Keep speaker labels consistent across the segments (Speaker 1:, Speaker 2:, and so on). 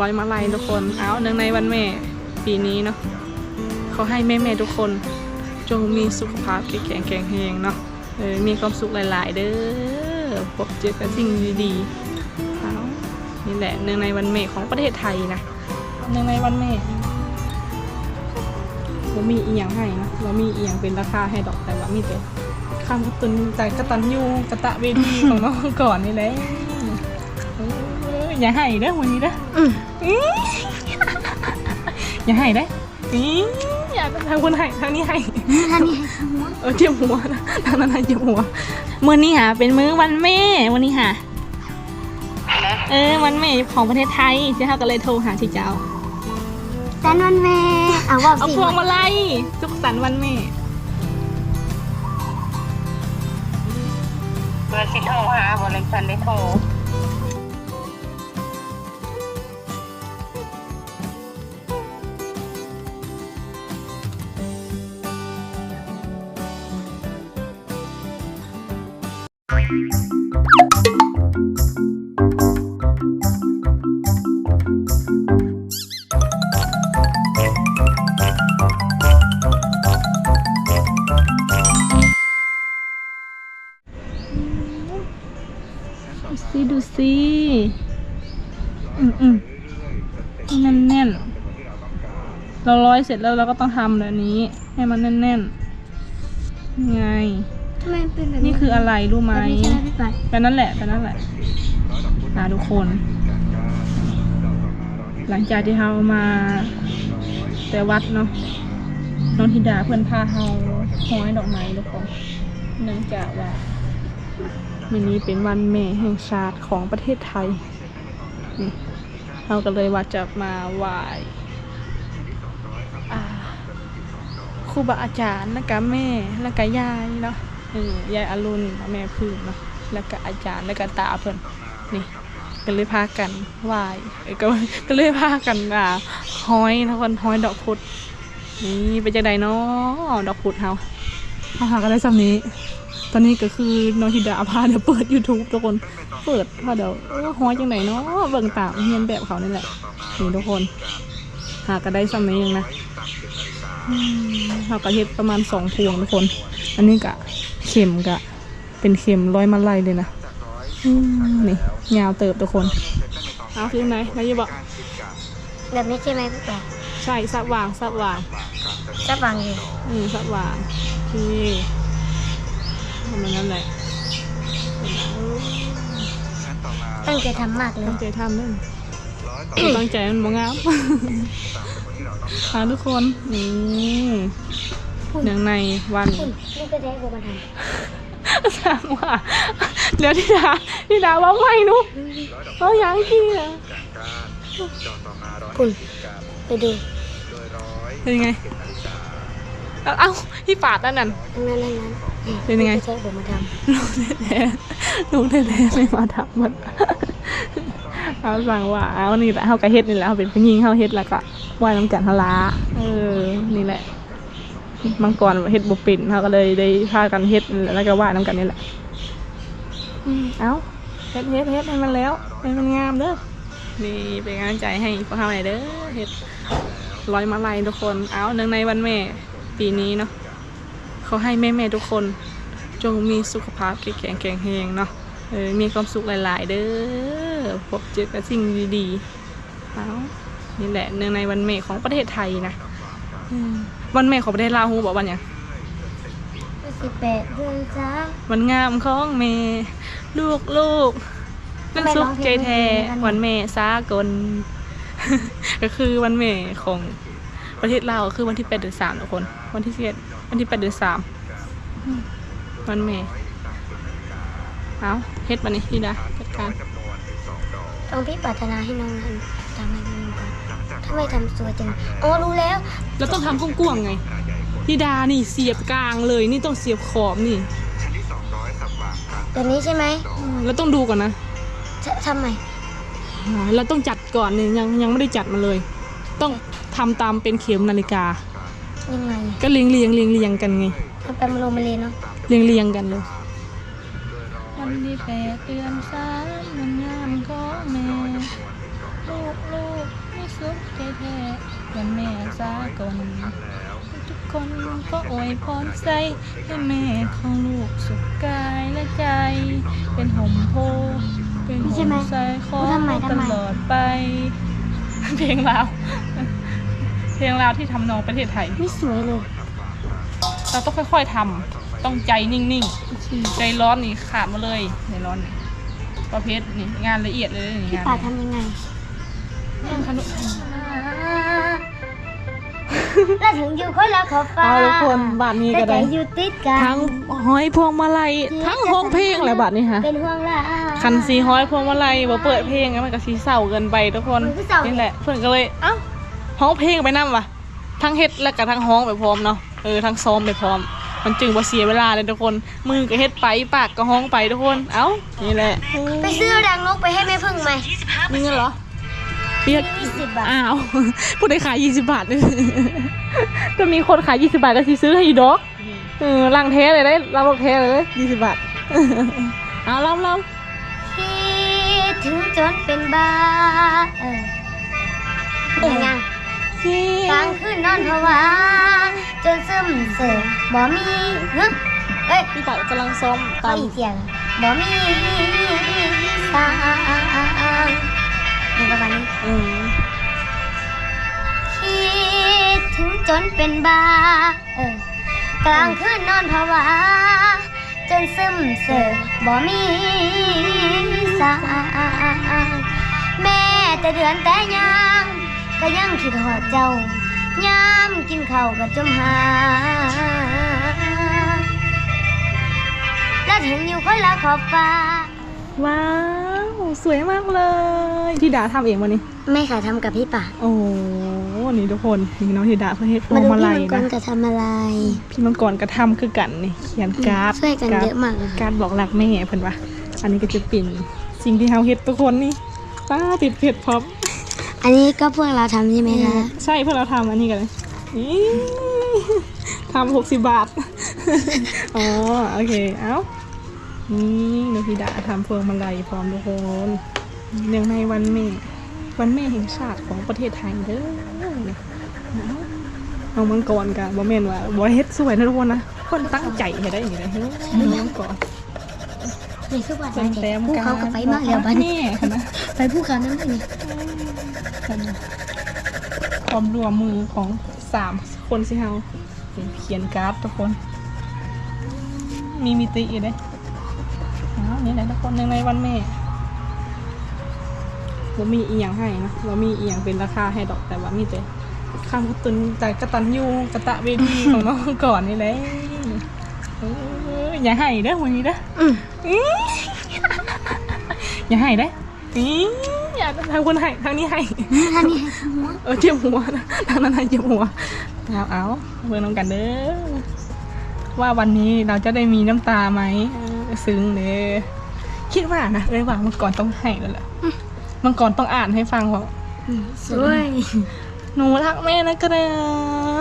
Speaker 1: ร้อยมาลัยทุกคน เอาเนื่องในวันแม่ปีนี้เนาะเขาให้แม่แม่ๆทุกคน จงมีสุขภาพแข็งแข็งแรงเนาะเออมีความสุขหลายๆ เด้อพบเจอแต่สิ่งดีๆเอานี่แหละเนื่องในวันแม่ของประเทศไทยนะเนื่องในวันแม่เรามีอียงให้นะเรามีอียงเป็นราคาให้ดอกแต่ว่ามีแต่คำกระตุนใจกระตันยูกระตะเวทีของน้องก่อนนี่แหละ ออย่าให้เด้อวันนี้เด้อ
Speaker 2: อืม
Speaker 1: อื้ออย่าให้ได้อีอย่าทางคนให้ทางนี้ให้
Speaker 2: ท่านนี้ให้ข้างหัว
Speaker 1: เออเจ็บหัวนะทางนั้นให้เจ็บหัวมื้อนี้ค่ะเป็นมื้อวันแม่วันนี้ค่ะเออวันแม่ของประเทศไทยที่เขาก็เลยโทรหาที่เจ้า
Speaker 2: แต่วันแม่เอาว่า
Speaker 1: เอา
Speaker 2: สิ
Speaker 1: พวงมาลัยสุขสันต์วันแม่
Speaker 3: เบอร์สิโทรหาบริษัทได้โทร
Speaker 1: ดูสิดูสิอืมอืมแน่นแน่นๆเราร้อยเสร็จแล้วเราก็ต้องทำแบบนี้ ให้มันแน่นแน่นๆไง
Speaker 2: ทำไมเป็นแบบ
Speaker 1: นี่คืออะไรรู้ไหม
Speaker 2: แบบนี้ใช่ไหมพี่ปัด
Speaker 1: แบบนั้นแหละแบบนั้นแหละหาทุกคน หลังจากที่เรามา แต่วัดเนาะน้องธิดาเพื่อนพาเราห้อยดอกไม้ทุกคนเนื่องจากว่า วันนี้เป็นวันแม่แห่งชาติของประเทศไทย นี่เราก็เลยว่าจะมาไหว้าครูบาอาจารย์แล้วก็แม่แล้วก็ยายเนาะยายอรุณแม่พึ่งเนาะแล้วก็อาจารย์แล้วก็ตาเพิ่นนี่ก็เลยพากันไหว้ก็ก็เลยพากันอ่าห้อยนะคนห้อยดอกพุธนี่เป็นจังไดเนาะดอกพุธเฮาเฮาหากันได้ซ้ำนี้ ตอนนี้ก็คือน้องธิดาพาเดี๋ยวเปิด YouTube ทุกคน เปิดพาเดี๋ยวเออห้อยจังไดเนาะเบิ่งตามเฮียนแบบเขานี่แหละนี่ทุกคน หากันได้ซ้ำนี้เองนะอืมเฮาก็เฮ็ดประมาณสองพวงทุกคน อันนี้กะเข็มกะ เป็นเข็มร้อยมาลัยเลยนะอืมนี่ยาวเติบทุกคนเอาคือไหนนายจะบอก
Speaker 2: แบบนี้ใช่ไหมพี่ปัด
Speaker 1: ใช่สับวางสับวาง
Speaker 2: จะบังอยู่
Speaker 1: อืมสับวาง นี่ทำมันนั่นแหละ
Speaker 2: ตั้งใจทำมากเลย
Speaker 1: ตั้งใจทำนั่นตั้งใจมันบ่งามค่ะทุกคนนี่เนื่องในวัน
Speaker 2: คุณนี่ก็ได้บัวมาท
Speaker 1: สร้างว่าเดี๋ยวที่ดาที่ดาว่าไม่นุ๊กเขายังกี่อะำ
Speaker 2: คุณไปดู
Speaker 1: เป็นยังไงเอา เอ้าที่ปาดนั่นนั่น
Speaker 2: นั่นนั่นนั่น
Speaker 1: เป็นยังไง
Speaker 2: นี่ก็ใช้บัวมาท
Speaker 1: ลูกแท้ๆลูกแท้ๆไม่มาทำมันเอาสั่งว่าเอานี่แหละเฮากะเฮ็ดนี่แหละเฮาเป็นผู้หญิงเฮาเฮ็ดแล้วก็ไหว้น้ำจันทร์เฮาละเออ นี่แหละมังกรเฮ็ดบ่เป็นเฮาก็เลยได้พากันเฮ็ดนี่แหละแล้วก็ไหว้น้ำกันนี่แหละอืมเอาเฮ็ดเฮ็ดเฮ็ดให้มันแล้วให้มันงามเด้อนี่เป็นกำลังใจให้พวกเฮาหน่อยเด้อเฮ็ดร้อยมาลัยทุกคน เอาเนื่องในวันแม่ ปีนี้เนาะเขาให้แม่ๆทุกคน จงมีสุขภาพแข็งแข็งแข็งแรงเนาะเออมีความสุขหลายๆ เด้อพบเจอแต่สิ่งดีๆเอานี่แหละเนื่องในวันแม่ของประเทศไทยนะอืมวันแม่ของประเทศลาวฮูบอกวันหยังำ
Speaker 2: สิบแปดเดือนสาม
Speaker 1: วันงามของแม่ลูกลูกนั่นสุขใจแท้วันแม่สากล ก็คือวันแม่ของ ประเทศลาวก็คือวันที่แปดเดือนสามทุกคน วันที่สิบเอ็ดวันที่แปดเดือนสามอืมวันแม่เอาเฮ็ดมานี่พี่ดาจัดการ
Speaker 2: ต้องพี่ปรารถนาให้น้องนั้นทำให้น้องก่อนทำไมทำสวยจังอ๋อรู้แล้ว
Speaker 1: แล้วต้องทำกว้างๆไงพี่ดานี่เสียบกลางเลย นี่ต้องเสียบขอบนี่
Speaker 2: แบบนี้ใช่ไหม
Speaker 1: อืมแล้วต้องดูก่อนนะ
Speaker 2: จะทำไม
Speaker 1: อ่าเราต้องจัดก่อนเนี่ยยังยังไม่ได้จัดมาเลย ต้อง ทำตามเป็นเข็มนาฬิกา
Speaker 2: ยังไง
Speaker 1: ก็เรียงเรียงเรียงเรียงกันไง
Speaker 2: มันไปมาโลมาเลเนาะ
Speaker 1: เรียงเรียงกันเลยวันที่แปดเดือนสามมันงามของแม่ ลูกลูกสุขแท้ๆวันแม่สากลทุกคนก็อวยพรใส่ให้แม่ของลูกสุขกายและใจ เป็นห่มโพเป็นห่มใส่คอตลอดไป เพลงลาว เพลงลาวที่ทำนองประเทศไทย
Speaker 2: ไม่สวยเลย
Speaker 1: เราต้องค่อยๆทำต้องใจนิ่งๆ ใจร้อนนี่ขาดมาเลยใจร้อนนี่ประเภทนี่งานละเอียดเลยนี่
Speaker 2: พี่
Speaker 1: งาน
Speaker 2: ป่าทำยังไง
Speaker 1: งานขนุ
Speaker 2: แล้วถึงอยู่คนละขอบฟ้า
Speaker 1: เอาทุกคนบาทนี้
Speaker 2: แต่
Speaker 1: ก็
Speaker 2: ใจ
Speaker 1: ได้
Speaker 2: อยู่ติดกัน
Speaker 1: ทั้งห้อยพวงมาลัยทั้งห้องเพลงแหละบาทนี้ฮะ
Speaker 2: เป็นห่วงละ
Speaker 1: คันสีห้อยพวงมาลัยบ่เปิดเพลงแล้วมันก็สีเศร้าเกินไปทุกคน
Speaker 2: มันก็เศร้า
Speaker 1: นี่แหละเพื่อนก็เลยเอ้า ห้องเพลงไปนั่วะทั้งเฮ็ดแล้วก็ทั้งห้องไปพร้อมเนาะเออทั้งซ้อมไปพร้อม มันจึงบ่เสียเวลาเลยทุกคน มือก็เฮ็ดไปปากก็ห้องไปทุกคนเอ้านี่แหละ
Speaker 2: ไปซื้อรังนกไปให้แม่พึ่งไหม
Speaker 1: มีเงินเหรอเรียก
Speaker 2: ยี่สิบบาท
Speaker 1: อ้าวผู้ใดขายยี่สิบบาทเลยก็มีคนขายยี่สิบาทก็สิซื้อให้อีดอกเออลังเทเลยได้ลังรถเทเลยได้ยี่สิบบาทเอาลองลอง
Speaker 2: คิดถึงจนเป็นบ้าางคืนนอนภาวะจนซึมเสือบ่มีฮึเอ้ย
Speaker 1: พี่ปัดกำลังซ้อมตาม
Speaker 2: อีกเสียงบ่มีสางนี่ประมาณนี้
Speaker 1: อืม
Speaker 2: คิดถึงจนเป็นบ้าเออกลางคืนนอนภาวะจนซึมเสือบ่มีสางแม่แต่เดือนแต่ยังก็ยังคิดหอดเจ้า ยามกินข้าวก็จมหา และถึงอยู่คนละขอบฟ้า
Speaker 1: ว้าว สวยมากเลยที่ดาทำเองวันนี้
Speaker 2: ไม่ค่ะทำกับพี่ป่า
Speaker 1: โอ้นี่ทุกคนนี่น้องธิดาเพื่อเฮ็ดพว
Speaker 2: มางดู
Speaker 1: มา
Speaker 2: พี่
Speaker 1: ลัย
Speaker 2: มังกร
Speaker 1: นะ
Speaker 2: กับทำอะไร
Speaker 1: พี่มังกรกระทำคือกันนี่เขียนการ์ด
Speaker 2: ช่วยกัน
Speaker 1: ร์ด
Speaker 2: เยอะมากเลย
Speaker 1: การบอกรักแม่เพิ่นว่าอันนี้ก็จะเป็นสิ่งที่เฮาเฮ็ดทุกคนนี่ป้าติดเผ็ดพร้อม
Speaker 2: อันนี้ก็พวกเราทำใช่ไหมคะ
Speaker 1: ใช่เพื่อเราทำอันนี้กันเลยนี่ทำหกสิบบาท อ๋อ โอเค เอ้า นี่นพิดาทำพวงมาลัยพร้อมทุกคนเนื่องในวันแม่ วันแม่แห่งชาติของประเทศไทยเด้อเอาเอามังกรกันบ่แม่นว่าบ่เฮ็ดสวยนะทุกคนนะ คนตั้งใจให้ได้อย่างนี้นะเฮ้ยมังกร
Speaker 2: นี่คือว่า
Speaker 1: เต็มเต็ม
Speaker 2: ภูเขากับไปมากแล้วบ้านนี้
Speaker 1: นี่นะ
Speaker 2: ไปภูเขานั่นเลย นี่
Speaker 1: ความร่วมมือของสามคนสิเฮาเขียนการ์ดทุกคน มีมิติอยู่เด้อ้าวนี่แหละทุกคนในวันแม่ว่ามีอีหยังให้นะว่ามีอีหยังเป็นราคาให้ดอกแต่ว่ามีแต่ข้ามตุนแต่กระตันยูกระตะเวทีของน้องก่อนนี่แหละเอออย่าให้เด้อวันนี้เด้อ
Speaker 2: อืม
Speaker 1: อื้ออย่าให้ได้อ อื้ออย่าทางคนให้ทางนี้ให้
Speaker 2: ท่านนี่ให้หัว
Speaker 1: เออเจ็บหัวนะทางนั้นให้เจ็บหัวเอาเอาเบิ่งน้องกันเด้อว่าวันนี้เราจะได้มีน้ำตาไหมเออซึ้งเด้อคิดว่านะเลยว่ามังกรต้องให้แล้วแหละมังกรต้องอ่านให้ฟังว่า
Speaker 2: อืมสวย
Speaker 1: หนูรักแม่นะครั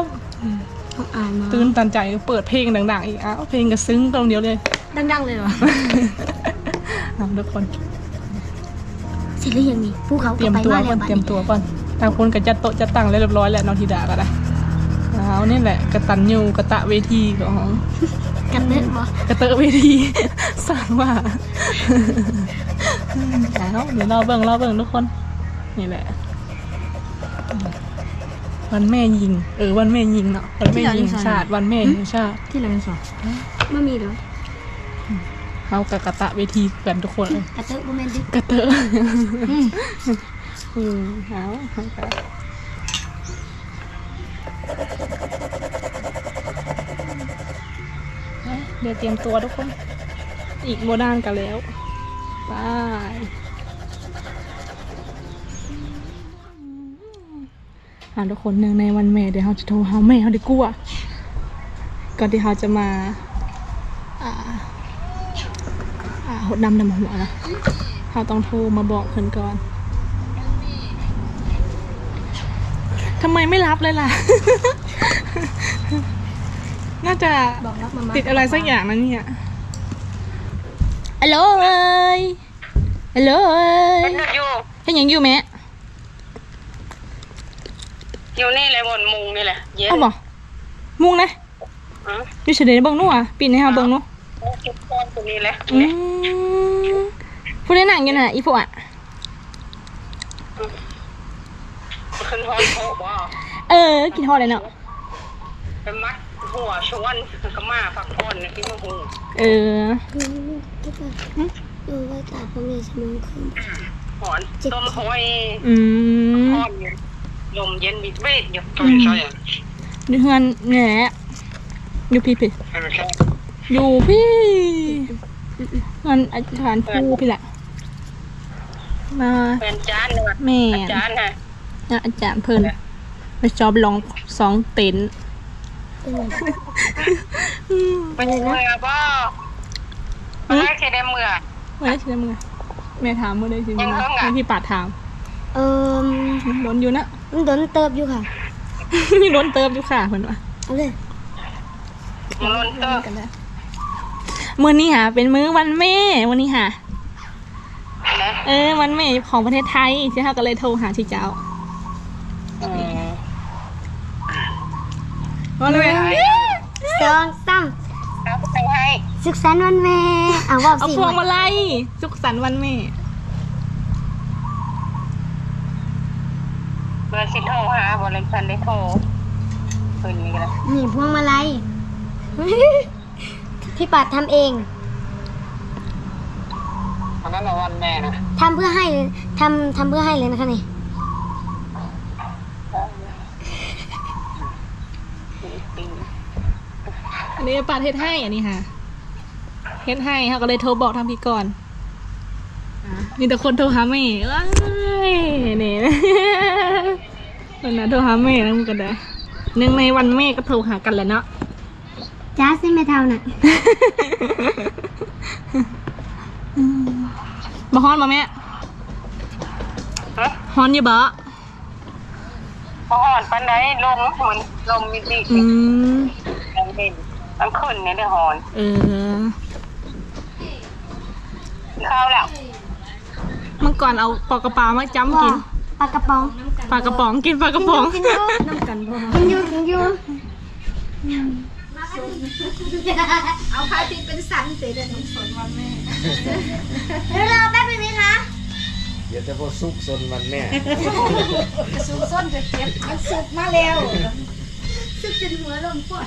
Speaker 1: บ
Speaker 2: ต้องอ่านมา
Speaker 1: ตื่นตันใจเปิดเพลงดัง ๆ อีกอ้าวเพลงก็ซึ้งตรงเดียวเลย
Speaker 2: ดัง ๆ เลยเหรอ
Speaker 1: เอาทุกคน
Speaker 2: เสร็จหรือยังนี่ภูเขา
Speaker 1: เตรียม
Speaker 2: กับไป
Speaker 1: ตัว
Speaker 2: มา
Speaker 1: ก่
Speaker 2: แล้
Speaker 1: อ
Speaker 2: วนบ้า
Speaker 1: เตรียมตัวก่อนทางคนก็จะโต๊ะจะตั้งแล้วเรียบร้อยแล้วน้องธิดาก็ได้เอานี่แหละกระตันยูกระตะเวทีของ
Speaker 2: กันเนื้อบ่
Speaker 1: กระเตอะเวทีสร้างว่าแล้วเดี๋ยวเราเบิ่งเราเบิ่งทุกคน นี่แหละ วันแม่ยิง เออวันแม่ยิงเนาะวันแม่ยิงชาติวันแม่ยิงชาติ
Speaker 2: ที่ไหนสอนไม่มีเหรอ
Speaker 1: เอากระกระตะเวทีกันทุกคนเลย
Speaker 2: กระเตอะบ่แม่นดิ
Speaker 1: กระเตอะอืมเอาเอาไปเดี๋ยวเตรียมตัวทุกคน อีกโบนานกันแล้วบายอ่าทุกคนเนื่องในวันแม่เดี๋ยวเราจะโทรหาแม่เขาดีกว่าก่อนที่เขาจะมาอ่าอ่าห ดน้ำดำหัวนะเขาต้องโทรมาบอกเพิ่นก่อนทำไมไม่รับเลยล่ะ น่าจะ
Speaker 2: บอกรับมามา
Speaker 1: ติดอะไรสักอย่างนะเนี่ยฮัลโหลเอ้ยฮัลโหลเอ้ย
Speaker 3: เป็นอยู่
Speaker 1: ให้ยังอยู่ไหม
Speaker 3: อยู่นี่เลยบนมุงนี่แหละ เย็น
Speaker 1: เอาบ่มุงนะ
Speaker 3: อืม
Speaker 1: อยู่เฉยๆเบิ่งหนู่อะปีนให้เฮาเบิ่งหนู่
Speaker 3: จุดก้อนตรงนี้แหละ
Speaker 1: อืมผู้ได้หนังอยู่น่ะอีพวกอะ
Speaker 3: ขึ้นห้องโถบ่
Speaker 1: เออ กินฮอดเลยเนาะ
Speaker 3: เป็นมัดหัวชวนก็มาพักผ่อนที่มาหู
Speaker 1: เออ
Speaker 2: ดูว่าตาพ่อแม่สมองคืน
Speaker 3: หอนต้มหอย
Speaker 1: อืม
Speaker 3: หอนลมเย็นบิดเบ้อยู่ตรงใช่อะ
Speaker 1: อยู่เฮือนแหน่อยู่พี่พี่
Speaker 3: ให้มันแค่
Speaker 1: อยู่พี่มันอาจารย์ผู้พี่แหละ มา
Speaker 3: เป็นจานเลย
Speaker 1: แม่
Speaker 3: จานฮะ
Speaker 1: นะอาจารย์เพิ่นไปจอบลองสองเต็นท์
Speaker 3: เป็นเมื่อบ่ไม่ได้แค่ได้เมื่อ
Speaker 1: เมื่อได้ชิได้มือแม่ถามเมื่อได้ชิ
Speaker 3: ยังเพิ่งอะ
Speaker 1: แม่พี่ปาดถาม
Speaker 2: เออ
Speaker 1: โดนอยู่นะ
Speaker 2: มันโดนเติบอยู่ค่ะ
Speaker 1: โดนเติมอยู่ค่ะเพิ่นว่า
Speaker 2: เอาเลย
Speaker 3: มันล้นเตอร์
Speaker 1: กันได้ มื้อนี้หาเป็นมื้อวันแม่วันนี้หา
Speaker 3: นะ
Speaker 1: เออ วันแม่ของประเทศไทยที่เฮาก็เลยโทรหาที่เจ้า
Speaker 3: อืม
Speaker 1: วันแม่
Speaker 2: สองสาม
Speaker 3: เอาไปให้
Speaker 2: สุขสันต์วันแม่อะว่า
Speaker 1: เอา
Speaker 2: สิ
Speaker 1: พวงมาลัยสุขสันต์วันแม่
Speaker 3: เบอร์สิโทรหาบริษัทได้โทรคืนนี้ก็ได้
Speaker 2: นี่พวงมาลัย พี่ปัดทำเอง
Speaker 3: อันนั้นละวันแม่นะ
Speaker 2: ทำเพื่อให้เลยทำทำเพื่อให้เลยนะคะนี่
Speaker 1: อันนี้ปาดเฮ็ดให้อันนี้ค่ะเฮ็ดให้เฮาก็เลยโทรบอกทางพี่ก่อนอะมีแต่คนโทรหาแม่ว้ายนี่วันนั้นโทรหาแม่แล้วมันก็ได้หนึ่งในวันแม่ก็โทรหากันแหละเนาะ
Speaker 2: จ้าซิไม่เท่าน่ะ
Speaker 1: บ่ฮ้อนบ่แม่
Speaker 3: ฮะ
Speaker 1: ฮ้อนอยู่บ่
Speaker 3: พออ่อนปันไดลมเหมือนลมมีดี
Speaker 1: อืม
Speaker 3: ลมเด่นมันขึ้นเนี่ยได้หอน
Speaker 1: เออ
Speaker 3: ข้าวแล้ว
Speaker 1: เมื่อก่อนเอาปลากระป๋ามาจ้ำกิน
Speaker 2: ปลากระป๋อง
Speaker 1: ปลากระป๋องกินปลากระป๋อง
Speaker 2: กินอยู่น้ำกันบ่กินอยู่กินอยู่ เอาพาติเป็นสันเสร็จแล้วน้ำสนวันแม่เดี๋ยวรอแป๊บนึงนะคะ
Speaker 4: เดี๋ยวจะพอซุกซนมันแม่
Speaker 2: สุกส้นจะเก็บมันสุกมาแล้วสุกจนหัวลงปวด